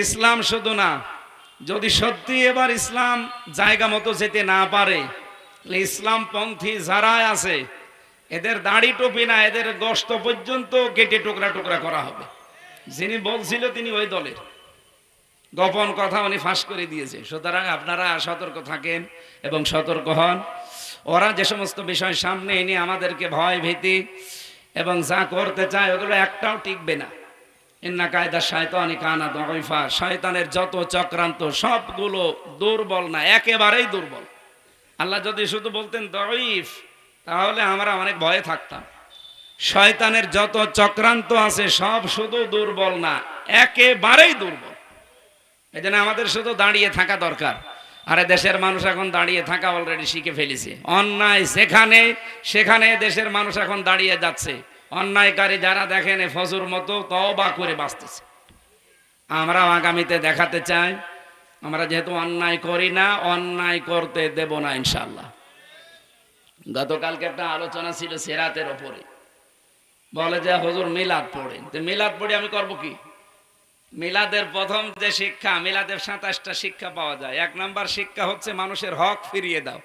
ইসলাম শুধু না, যদি সত্যি এবার ইসলাম জায়গা মতো যেতে না পারে ইসলাম পন্থী যারাই আছে, এদের দাড়ি টুপি না, এদের গোস্ত পর্যন্ত কেটে টুকরা টুকরা করা হবে। যিনি বলছিল তিনি ওই দলের। গোপন কথা উনি ফাঁস করে দিয়েছে। সুতরাং আপনারা সতর্ক থাকেন এবং সতর্ক হন। ওরা যে সমস্ত বিষয় সামনে এনে আমাদেরকে ভয় ভীতি এবং যা করতে চায়, ওগুলো একটাও টিকবে না। ইন্না কায়দা শয়তানি কানা দইফা। শয়তানের যত চক্রান্ত, সবগুলো দুর্বল না, একেবারেই দুর্বল। আল্লাহ যদি শুধু বলতেন দইফ, তাহলে আমরা অনেক ভয়ে থাকতাম। শয়তানের যত চক্রান্ত আছে, সব শুধু দুর্বল না, একেবারেই দুর্বল। এই আমাদের শুধু দাঁড়িয়ে থাকা দরকার। আরে দেশের মানুষ এখন দাঁড়িয়ে থাকা অলরেডি শিখে ফেলেছে। অন্যায় সেখানে সেখানে দেশের মানুষ এখন দাঁড়িয়ে যাচ্ছে। অন্যায়কারী যারা দেখেন এ ফজুর মতো তবা করে বাঁচতেছে। আমরাও আগামীতে দেখাতে চাই, আমরা যেহেতু অন্যায় করি না, অন্যায় করতে দেব না ইনশাল্লাহ গতকালকে একটা আলোচনা ছিল সেরাতের ওপরে। বলে যে, হজুর, মিলাদ পড়ে তো মিলাদ পড়ে আমি করব কি? মিলাদের প্রথম যে শিক্ষা, মিলাদের সাতাশটা শিক্ষা পাওয়া যায়। এক নাম্বার শিক্ষা হচ্ছে মানুষের হক ফিরিয়ে দাও।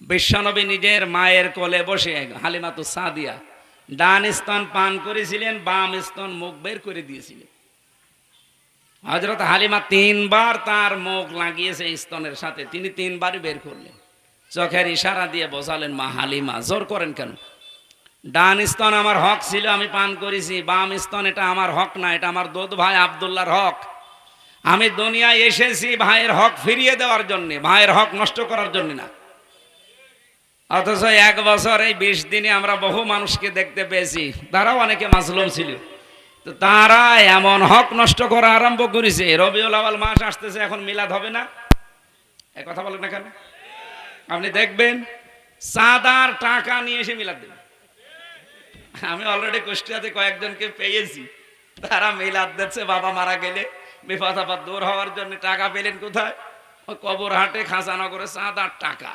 বিশ্বনবী নিজের মায়ের কোলে বসে হালিমাতু সাদিয়া ডান স্তন পান করেছিলেন, বাম স্তন মুখ বের করে দিয়েছিলেন। হজরত হালিমা তিনবার তার মুখ লাগিয়েছে স্তনের সাথে, তিনি তিনবারই বের করলেন। চোখের ইশারা দিয়ে বোঝালেন, মা হালিমা, জোর করেন কেন? ডান স্তন আমার হক ছিল, আমি পান করেছি, বাম স্তন এটা আমার হক না, এটা আমার দোদ ভাই আবদুল্লাহর হক। আমি দুনিয়ায় এসেছি ভাইয়ের হক ফিরিয়ে দেওয়ার জন্য, ভাইয়ের হক নষ্ট করার জন্য না। অথচ এক বছর এই বিশ দিনে আমরা বহু মানুষকে দেখতে পেয়েছি। তারাও অনেকে মাসলুম ছিল। তো তারা এমন হক নষ্ট করা আরম্ভ করেছে। রবিউল আওয়াল মাস আসতেছে, এখন মিলাদ হবে না? এ কথা বলেন না কেন? আপনি দেখবেন চাঁদার টাকা নিয়ে এসে মিলাদ দেবেন আমি অলরেডি কুষ্টিয়াতে কয়েকজনকে পেয়েছি। তারা মিলাদ দিচ্ছে, বাবা মারা গেলে। বিপদ আপদ দূর হওয়ার জন্য টাকা পেলেন কোথায়? কবর হাটে খাঁচানগরে চাঁদার টাকা।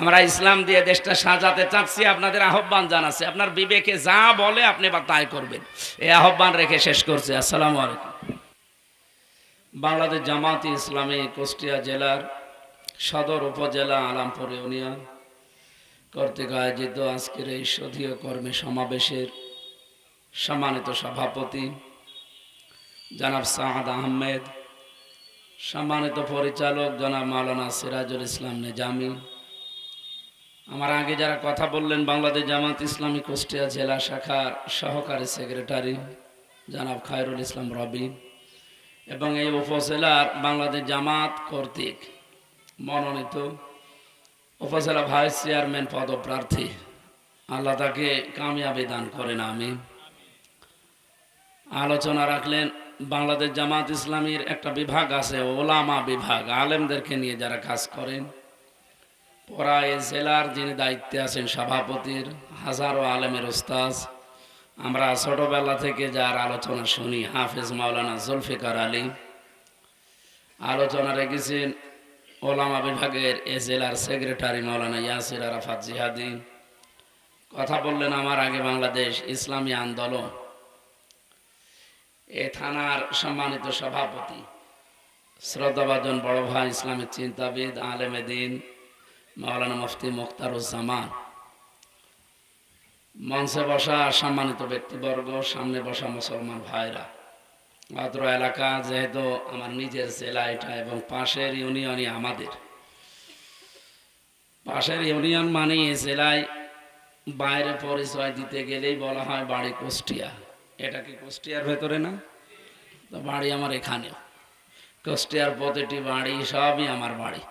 আমরা ইসলাম দিয়ে দেশটা সাজাতে চাচ্ছি, আপনাদের আহ্বান জানাচ্ছি। আপনার বিবেকে যা বলে আপনি বা তাই করবেন। এই আহ্বান রেখে শেষ করছি। আসসালামু আলাইকুম। বাংলাদেশ জামাতি ইসলামী কুষ্টিয়া জেলার সদর উপজেলা আলামপুর ইউনিয়ন কর্তৃক আয়োজিত আজকের এই সধীয় কর্মী সমাবেশের সম্মানিত সভাপতি জনাব সাহাদ আহমেদ, সম্মানিত পরিচালক জনাব মাওলানা সিরাজুল ইসলাম নিজামী আমার আগে যারা কথা বললেন, বাংলাদেশ জামাত ইসলামী কুষ্টিয়া জেলা শাখার সহকারী সেক্রেটারি জনাব খায়রুল ইসলাম রবি এবং এই উপজেলার বাংলাদেশ জামাত কর্তৃক মনোনীত উপজেলা ভাইস চেয়ারম্যান পদপ্রার্থী। আল্লাহ তাকে কামিয়াবি দান করেন আমি আলোচনা রাখলেন, বাংলাদেশ জামাত ইসলামীর একটা বিভাগ আছে, ওলামা বিভাগ। আলেমদেরকে নিয়ে যারা কাজ করেন পড়ায় জেলার যিনি দায়িত্বে আছেন সভাপতির, হাজারো আলেমের ওস্তাজ আমরা ছোটবেলা থেকে যার আলোচনা শুনি, হাফেজ মাওলানা জুলফিকার আলী। আলোচনা রেখেছেন ওলামা বিভাগের এ জেলার সেক্রেটারি মাওলানা ইয়াসির আরাফাত জিহাদি। কথা বললেন আমার আগে বাংলাদেশ ইসলামী আন্দোলন। এ থানার সম্মানিত সভাপতি, শ্রদ্ধাভাজন বড় ভাই, ইসলামের চিন্তাবিদ, আলেমে দিন মাওলানা মুফতি মুখতারুজ্জামান মঞ্চে বসা সম্মানিত ব্যক্তিবর্গ, সামনে বসা মুসলমান ভাইরা অত্র এলাকা যেহেতু আমার নিজের জেলা এটা এবং পাশের ইউনিয়নই আমাদের। পাশের ইউনিয়ন মানে জেলায় বাইরে পরিচয় দিতে গেলেই বলা হয় বাড়ি কুষ্টিয়া। এটা কি কুষ্টিয়ার ভেতরে না? তো বাড়ি আমার এখানেও। কুষ্টিয়ার প্রতিটি বাড়ি সবই আমার বাড়ি।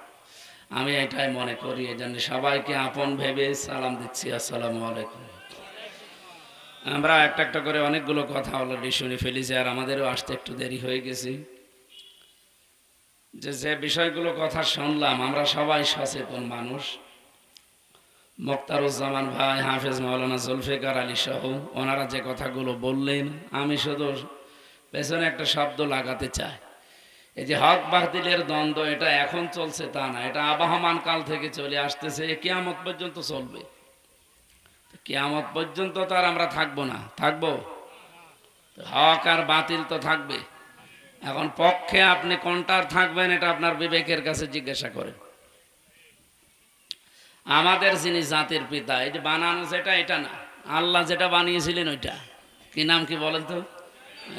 আমি এটাই মনে করি এই জন্য সবাইকে আপন ভেবে সালাম দিচ্ছি, আসসালামু আলাইকুম। আমরা একটা একটা করে অনেকগুলো কথা অলরেডি শুনে ফেলেছি, আর আমাদেরও আসতে একটু দেরি হয়ে গেছি। যে যে বিষয়গুলো কথা শুনলাম, আমরা সবাই সচেতন মানুষ। মোক্তারুজ্জামান ভাই, হাফেজ মাওলানা জুলফিকার আলী সহ, ওনারা যে কথাগুলো বললেন, আমি শুধু পেছনে একটা শব্দ লাগাতে চাই। এই যে হক বাতিলের দ্বন্দ্ব, এটা এখন চলছে তা না, এটা আবহমান কাল থেকে চলে আসতেছে কেয়ামত পর্যন্ত চলবে। কেয়ামত পর্যন্ত তো আর আমরা থাকব না, থাকব? হক আর বাতিল তো থাকবে। এখন পক্ষে আপনি কোনটার থাকবেন, এটা আপনার বিবেকের কাছে জিজ্ঞাসা করেন। আমাদের যিনি জাতির পিতা, এই যে বানানো যেটা, এটা না। আল্লাহ যেটা বানিয়েছিলেন ওইটা। কি নাম কি বলেন তো?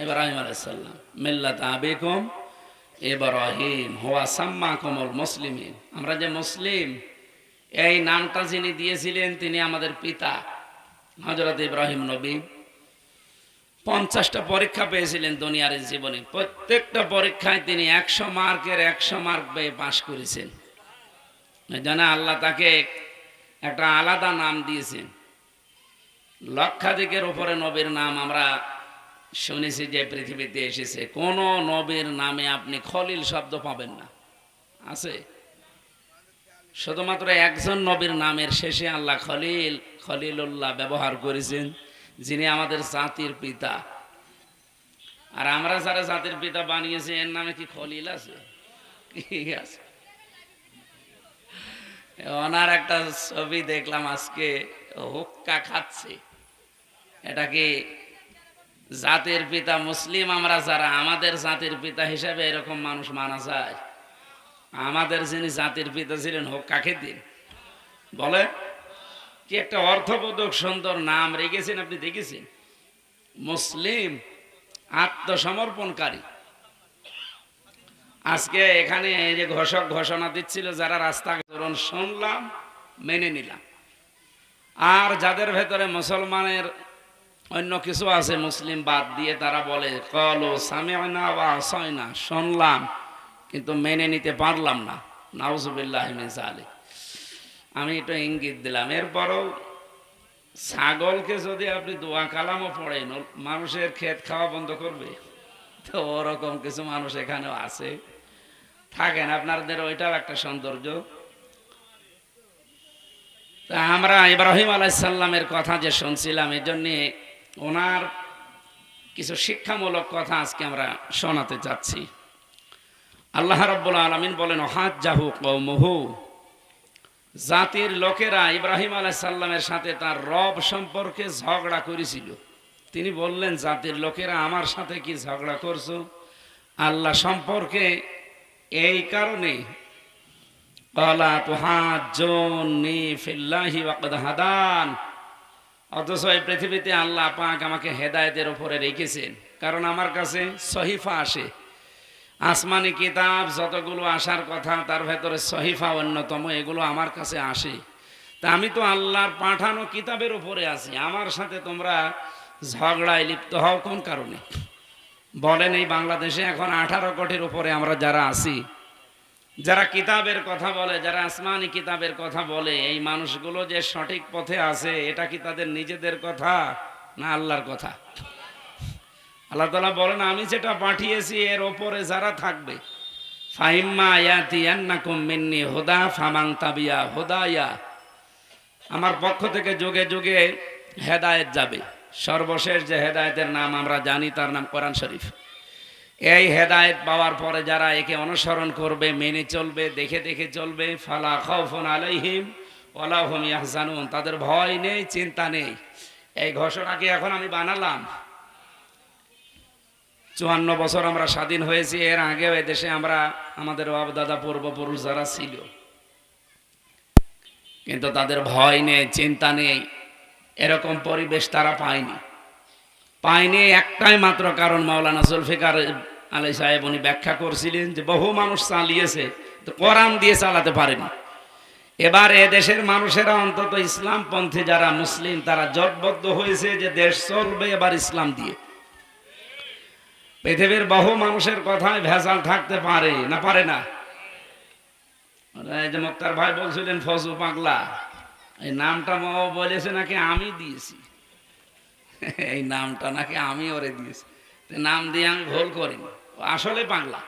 এবার ইব্রাহিম আলাইসাল্লাম মিল্লাত আবেকম ইব্রাহিম হোয়া সাম্মা কমল মুসলিমিন। আমরা যে মুসলিম, এই নামটা যিনি দিয়েছিলেন তিনি আমাদের পিতা হজরত ইব্রাহিম নবী। পঞ্চাশটা পরীক্ষা পেয়েছিলেন দুনিয়ার জীবনে। প্রত্যেকটা পরীক্ষায় তিনি একশো মার্কের একশো মার্ক পেয়ে পাশ করেছেন। জন্য আল্লাহ তাকে একটা আলাদা নাম দিয়েছেন। লক্ষাধিকের উপরে নবীর নাম আমরা শুনেছি যে পৃথিবীতে এসেছে, কোন নবীর নামে আপনি খলিল শব্দ পাবেন না। আছে? শুধুমাত্র একজন নবীর নামের শেষে আল্লাহ খলিল, খলিলুল্লাহ ব্যবহার করেছেন, যিনি আমাদের জাতির পিতা। আর আমরা যারা জাতির পিতা বানিয়েছি, এর নামে কি খলিল আছে? কি আছে? ওনার একটা ছবি দেখলাম আজকে, হুক্কা খাচ্ছে। এটা কি জাতির পিতা মুসলিম, আমরা যারা, আমাদের জাতির পিতা হিসাবে এরকম মানুষ মানা যায়। আমাদের যিনি জাতির পিতা ছিলেন হুক্কা খেতেন বলে কি একটা অর্থবোধক সুন্দর নাম রেখেছেন আপনি, দেখেছেন? মুসলিম আত্মসমর্পণকারী। আজকে এখানে এই যে ঘোষক ঘোষণা দিচ্ছিল, যারা রাস্তা ধরুন শুনলাম, মেনে নিলাম। আর যাদের ভেতরে মুসলমানের অন্য কিছু আছে, মুসলিম বাদ দিয়ে তারা বলে, কলো সামিয়না বা শুনলাম, কিন্তু মেনে নিতে পারলাম না। নাউজুবিল্লাহ আমি এটা ইঙ্গিত দিলাম। এরপরও ছাগলকে যদি আপনি দোয়া কালামও পড়েন মানুষের ক্ষেত খাওয়া বন্ধ করবে? তো ওরকম কিছু মানুষ এখানেও আছে। থাকেন, আপনাদের ওইটাও একটা সৌন্দর্য। তা আমরা ইব্রাহিম আলাইসাল্লামের কথা যে শুনছিলাম এই জন্যে ওনার কিছু শিক্ষামূলক কথা আজকে আমরা শোনাতে চাচ্ছি। আল্লাহ রব্বুল আলমিন বলেন হাত জাহু কৌমহু জাতির লোকেরা ইব্রাহিম আলাইসাল্লামের সাথে তার রব সম্পর্কে ঝগড়া করেছিল। তিনি বললেন, জাতির লোকেরা আমার সাথে কি ঝগড়া করছ? আল্লাহ সম্পর্কে এই কারণে হাদান। অথচ এই পৃথিবীতে আল্লাহ পাক আমাকে হেদায়তের উপরে রেখেছেন। কারণ আমার কাছে সহিফা আসে। আসমানি কিতাব যতগুলো আসার কথা, তার ভেতরে সহিফা অন্যতম, এগুলো আমার কাছে আসে। তা আমি তো আল্লাহর পাঠানো কিতাবের উপরে আছি। আমার সাথে তোমরা ঝগড়ায় লিপ্ত হও কোন কারণে? বলেন এই বাংলাদেশে এখন আঠারো কোটির উপরে আমরা যারা আছি যারা কিতাবের কথা বলে, যারা আসমানি কিতাবের কথা বলে, এই মানুষগুলো যে সঠিক পথে আছে, এটা কি তাদের নিজেদের কথা না আল্লাহর কথা? আল্লাহ তালা বলেন, আমি যেটা পাঠিয়েছি, এর ওপরে যারা থাকবে আয়াতি হোদা ফামাং তাবিয়া আমার পক্ষ থেকে যুগে যুগে হেদায়েত যাবে। সর্বশেষ যে হেদায়েতের নাম আমরা জানি, তার নাম কোরআন শরীফ। এই হেদায়েত পাওয়ার পরে যারা একে অনুসরণ করবে, মেনে চলবে, দেখে দেখে চলবে, ফালা খাউফুন আলাইহিম ওয়ালা হুম ইয়াহজানুন। তাদের ভয় নেই, চিন্তা নেই। এই ঘোষণাকে এখন আমি বানালাম। চুয়ান্ন বছর আমরা স্বাধীন হয়েছি, এর আগে আগেও দেশে আমরা, আমাদের বাপ দাদা পূর্বপুরুষ যারা ছিল। কিন্তু তাদের ভয় নেই, চিন্তা নেই। এরকম পরিবেশ তারা পায়নি। পায়নি একটাই মাত্র কারণ মাওলানা জুলফিকার আলাই সাহেব উনি ব্যাখ্যা করছিলেন যে বহু মানুষ চালিয়েছে তো কোরআন দিয়ে চালাতে পারেনি। এবার দেশের মানুষেরা অন্তত ইসলামপন্থী যারা মুসলিম, তারা জটবদ্ধ হয়েছে যে দেশ চলবে এবার ইসলাম দিয়ে। পৃথিবীর বহু মানুষের কথায় ভেজাল থাকতে পারে না পারে না। যে মুক্তার ভাই বলছিলেন, ফজু পাগলা। এই নামটা বলেছে নাকি আমি দিয়েছি। এই নামটা নাকি আমি ওরে দিয়েছি। নাম দিয়ে আমি ভুল করিনি। আসলে পাগলা।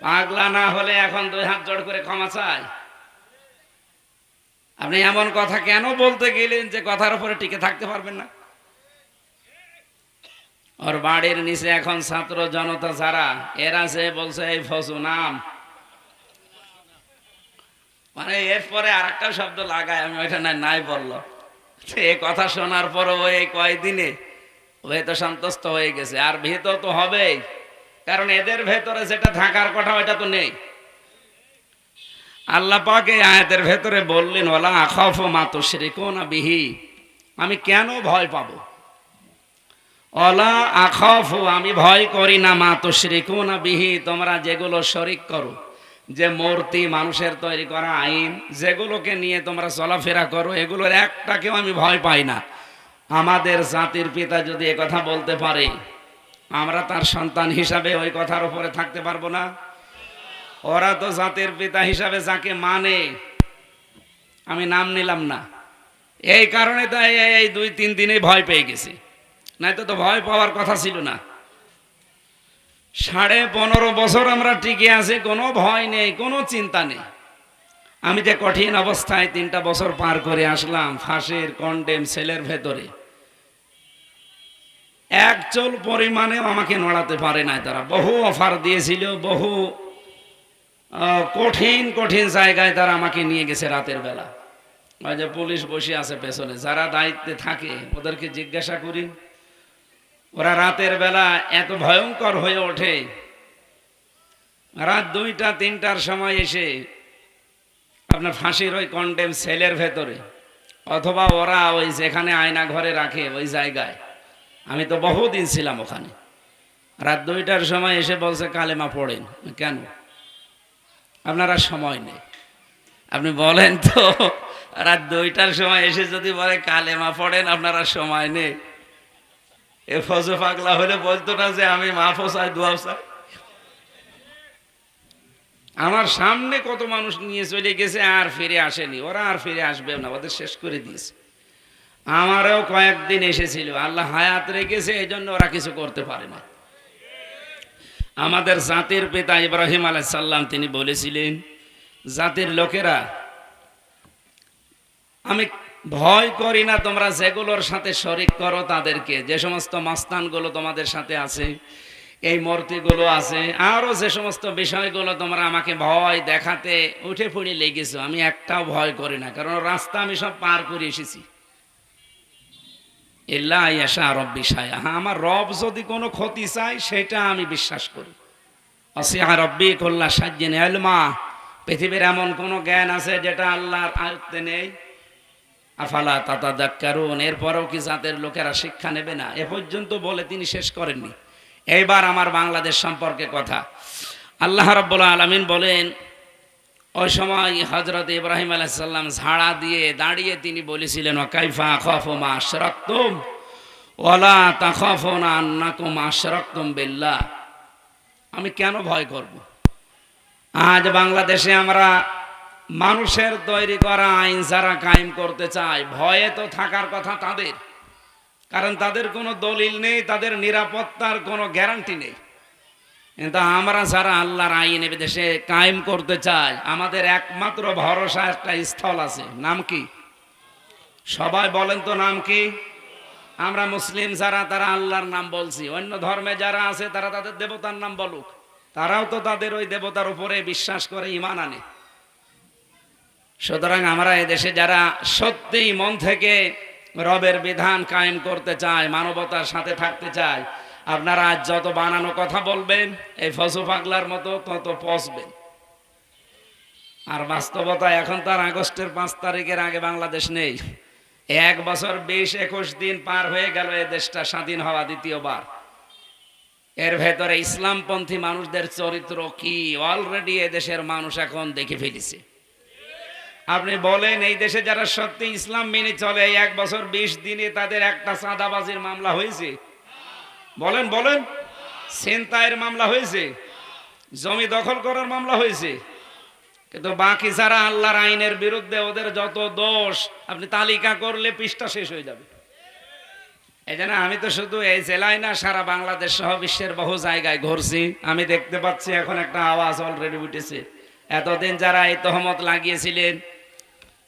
পাগলা না হলে এখন দুই হাত জড় করে ক্ষমা চাই। আপনি এমন কথা কেন বলতে গেলেন যে কথার উপরে টিকে থাকতে পারবেন না? ওর বাড়ির নিচে এখন ছাত্র জনতা যারা, এরা সে বলছে এই ফসু নাম। মানে এরপরে আর একটা শব্দ লাগায়, আমি ওইটা নাই নাই বলল। এ কথা শোনার পর ও এই কয়দিনে ও তো সন্তুষ্ট হয়ে গেছে। আর ভীত তো হবেই, কারণ এদের ভেতরে যেটা থাকার কথা ওইটা তো নেই। আল্লাহ পাক আয়াতের ভেতরে বললেন ওলা আখাফ মাতো শ্রীকোনা বিহি। আমি কেন ভয় পাবো? অলা আখফ, আমি ভয় করি না মা তো শ্রীকুনা বিহি। তোমরা যেগুলো শরিক করো যে মূর্তি মানুষের তৈরি করা আইন, যেগুলোকে নিয়ে তোমরা চলাফেরা করো, এগুলোর একটাকেও আমি ভয় পাই না। আমাদের জাতির পিতা যদি কথা বলতে পারে, আমরা তার সন্তান হিসাবে ওই কথার উপরে থাকতে পারব না। ওরা তো জাতির পিতা হিসাবে যাকে মানে আমি নাম নিলাম না। এই কারণে তো এই- এই দুই তিন দিনে ভয় পেয়ে গেছি। নয়তো তো ভয় পাওয়ার কথা ছিল না। সাড়ে পনেরো বছর আমরা টিকে আছি, কোনো ভয় নেই, কোনো চিন্তা নেই। আমি যে কঠিন অবস্থায় তিনটা বছর পার করে আসলাম, ফাঁসির কন্ডেম সেলের ভেতরে। একচল পরিমাণেও আমাকে নড়াতে পারে নাই তারা। বহু অফার দিয়েছিল, বহু কঠিন কঠিন জায়গায় তারা আমাকে নিয়ে গেছে রাতের বেলা। ওই যে পুলিশ বসে আছে পেছনে, যারা দায়িত্বে থাকে, ওদেরকে জিজ্ঞাসা করি ওরা রাতের বেলা এত ভয়ঙ্কর হয়ে ওঠে। রাত দুইটা, তিনটার সময় এসে আপনার ফাঁসির ওই কন্ডেম সেলের ভেতরে, অথবা ওরা ওই যেখানে আয়না ঘরে রাখে ওই জায়গায়। আমি তো বহুদিন ছিলাম ওখানে। রাত দুইটার সময় এসে বলছে, কালেমা পড়েন। কেন? আপনারা সময় নেই। আপনি বলেন তো, রাত দুইটার সময় এসে যদি বলে, কালেমা পড়েন, আপনারা সময় নেই। এ হলে বলতো না যে আমি মাফও চাই চাই আমার সামনে কত মানুষ নিয়ে চলে গেছে, আর ফিরে আসেনি। ওরা আর ফিরে আসবে না, ওদের শেষ করে দিয়েছে। আমারও কয়েকদিন এসেছিল, আল্লাহ হায়াত রেখেছে এই জন্য ওরা কিছু করতে পারে না। আমাদের জাতির পিতা ইব্রাহিম আলাইসাল্লাম তিনি বলেছিলেন, জাতির লোকেরা, আমি ভয় করি না, তোমরা যেগুলোর সাথে শরিক করো তাদেরকে। যে সমস্ত মাস্তানগুলো তোমাদের সাথে আছে, এই মূর্তিগুলো আছে আরও যে সমস্ত বিষয়গুলো তোমরা আমাকে ভয় দেখাতে উঠে পড়ে লেগেছো, আমি একটাও ভয় করি না, কারণ রাস্তা আমি সব পার করে এসেছি। রব্বি সায়া হ্যাঁ আমার রব যদি কোনো ক্ষতি চায়, সেটা আমি বিশ্বাস করি। অসিয়া রব্বি কল্লা সাজ্জেন এলমা পৃথিবীর এমন কোনো জ্ঞান আছে যেটা আল্লাহর আয়ত্তে নেই আফালা তাতা দাক্কারুন এরপরেও কি জাতের লোকেরা শিক্ষা নেবে না? এ পর্যন্ত বলে তিনি শেষ করেননি। এইবার আমার বাংলাদেশ সম্পর্কে কথা। আল্লাহ রব্বুল আলমিন বলেন, ওই সময় হজরত ইব্রাহিম আলাইসাল্লাম ঝাড়া দিয়ে দাঁড়িয়ে তিনি বলেছিলেন কাইফা খফমা আশরাক্তুম ওলা তাখফনা আন্নাকুম আশরাক্তুম বিল্লাহ। আমি কেন ভয় করব? আজ বাংলাদেশে আমরা মানুষের তৈরি করা আইন যারা কায়েম করতে চায়, ভয়ে তো থাকার কথা তাদের। কারণ তাদের কোনো দলিল নেই, তাদের নিরাপত্তার কোনো গ্যারান্টি নেই। কিন্তু আমরা যারা আল্লাহর আইন দেশে কায়েম করতে চাই, আমাদের একমাত্র ভরসা একটা স্থল আছে। নাম কি? সবাই বলেন তো নাম কি? আমরা মুসলিম যারা, তারা আল্লাহর নাম বলছি। অন্য ধর্মে যারা আছে, তারা তাদের দেবতার নাম বলুক। তারাও তো তাদের ওই দেবতার উপরে বিশ্বাস করে ইমান আনে। সুতরাং আমরা এদেশে যারা সত্যিই মন থেকে রবের বিধান কায়েম করতে চায়, মানবতার সাথে থাকতে চায়, আপনারা আজ যত বানানো কথা বলবেন, এই ফসু পাগলার মতো তত পচবেন আর বাস্তবতা এখন তার আগস্টের পাঁচ তারিখের আগে বাংলাদেশ নেই। এক বছর বিশ একুশ দিন পার হয়ে গেল এ দেশটা স্বাধীন হওয়া দ্বিতীয়বার। এর ভেতরে ইসলামপন্থী মানুষদের চরিত্র কি? অলরেডি এদেশের মানুষ এখন দেখে ফেলেছে। আপনি বলেন, এই দেশে যারা সত্যি ইসলাম মেনে চলে এক বছর বিশ দিনে তাদের একটা চাঁদাবাজির মামলা হয়েছে। বলেন বলেন। সেন্তায়ের মামলা হয়েছে। জমি দখল করার মামলা হয়েছে। কিন্তু বাকি যারা আল্লাহর আইনের বিরুদ্ধে ওদের যত দোষ, আপনি তালিকা করলে পৃষ্ঠা শেষ হয়ে যাবে। এই আমি তো শুধু এই জেলায় না, সারা বাংলাদেশ সহ বিশ্বের বহু জায়গায় ঘুরছি। আমি দেখতে পাচ্ছি এখন একটা আওয়াজ অলরেডি উঠেছে। এতদিন যারা এই তহমত লাগিয়েছিলেন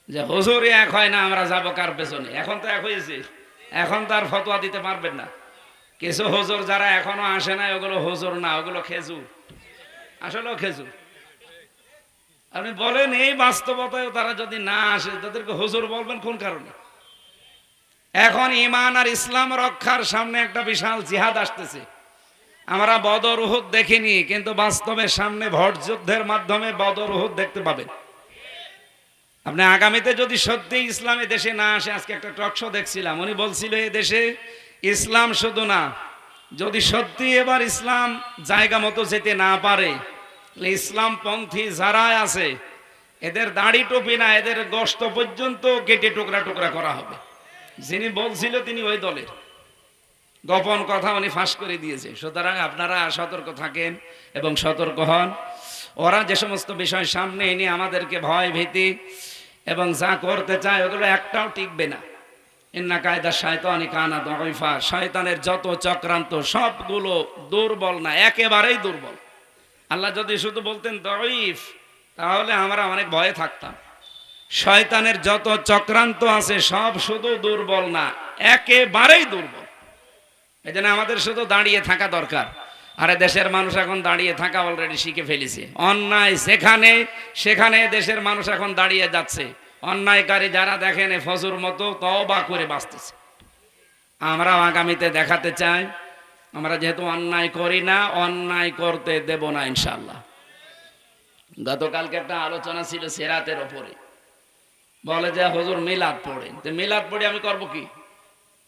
যে হুজুরে এক হয় না, আমরা যাব কার পেছনে? এখন তো এক হয়েছে। এখন তার ফতোয়া দিতে পারবেন না। কিছু হুজুর যারা এখনও আসে না ওগুলো হুজুর না, ওগুলো খেজুর। আসলেও খেজুর। আপনি বলেন, এই বাস্তবতায় তারা যদি না আসে, তাদেরকে হুজুর বলবেন কোন কারণে? এখন ইমান আর ইসলাম রক্ষার সামনে একটা বিশাল জিহাদ আসতেছে। আমরা বদর উহুদ দেখিনি, কিন্তু বাস্তবে সামনে ভোট যুদ্ধের মাধ্যমে বদর উহুদ দেখতে পাবেন। আপনি আগামীতে যদি সত্যি ইসলামে দেশে না আসে, আজকে একটা টকশো দেখছিলাম, উনি বলছিল, এ দেশে ইসলাম শুধু না, যদি সত্যি এবার ইসলাম জায়গা মতো যেতে না পারে ইসলাম পন্থী যারাই আছে, এদের দাড়ি টুপি না, এদের গোস্ত পর্যন্ত কেটে টুকরা টুকরা করা হবে। যিনি বলছিল, তিনি ওই দলের। গোপন কথা উনি ফাঁস করে দিয়েছে। সুতরাং আপনারা সতর্ক থাকেন এবং সতর্ক হন। ওরা যে সমস্ত বিষয় সামনে এনে আমাদেরকে ভয় ভীতি এবং যা করতে চায়, ওগুলো একটাও টিকবে না। ইন্না কায়দা শয়তানি কানা দইফা। শয়তানের যত চক্রান্ত, সবগুলো দুর্বল না, একেবারেই দুর্বল। আল্লাহ যদি শুধু বলতেন দইফ, তাহলে আমরা অনেক ভয়ে থাকতাম। শয়তানের যত চক্রান্ত আছে, সব শুধু দুর্বল না, একেবারেই দুর্বল। এই আমাদের শুধু দাঁড়িয়ে থাকা দরকার। আরে দেশের মানুষ এখন দাঁড়িয়ে থাকা অলরেডি শিখে ফেলেছে। অন্যায় সেখানে সেখানে দেশের মানুষ এখন দাঁড়িয়ে যাচ্ছে। অন্যায়কারী যারা দেখেন ফজুর মতো তবা করে বাঁচতেছে। আমরাও আগামীতে দেখাতে চাই, আমরা যেহেতু অন্যায় করি না, অন্যায় করতে দেব না ইনশাল্লাহ গতকালকে একটা আলোচনা ছিল সেরাতের ওপরে। বলে যে, হজুর মিলাদ পড়ে তো মিলাদ পড়ে আমি করব কি?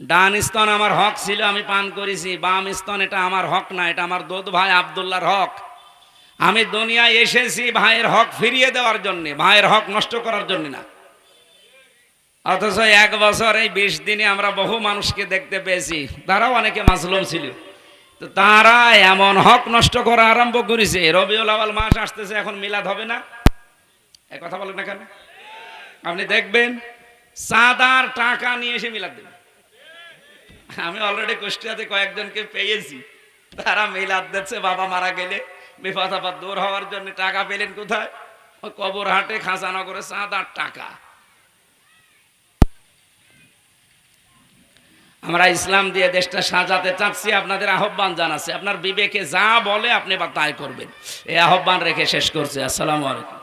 ডান স্তন আমার হক ছিল, আমি পান করেছি। বাম স্তন, এটা আমার হক না, এটা আমার দোদ ভাই আবদুল্লার হক। আমি দুনিয়ায় এসেছি ভাইয়ের হক ফিরিয়ে দেওয়ার জন্য, ভাইয়ের হক নষ্ট করার জন্য না। অথচ এক বছর এই বিশ দিনে আমরা বহু মানুষকে দেখতে পেয়েছি, তারাও অনেকে মাসলুম ছিল। তো তারা এমন হক নষ্ট করা আরম্ভ করেছে। রবিউল আওয়াল মাস আসতেছে, এখন মিলাদ হবে না? এ কথা বলেন না কেন? আপনি দেখবেন চাঁদার টাকা নিয়ে এসে মিলাদ দেবেন আমি অলরেডি কুষ্টিয়াতে কয়েকজনকে পেয়েছি। তারা মিলাদ দিচ্ছে, বাবা মারা গেলে। বিপদ দূর হওয়ার জন্য টাকা পেলেন কোথায়? কবর হাটে খাজানগরে চাঁদার টাকা। আমরা ইসলাম দিয়ে দেশটা সাজাতে চাচ্ছি, আপনাদের আহ্বান জানাচ্ছি। আপনার বিবেকে যা বলে আপনি বা তাই করবেন। এই আহ্বান রেখে শেষ করছি। আসসালামু আলাইকুম।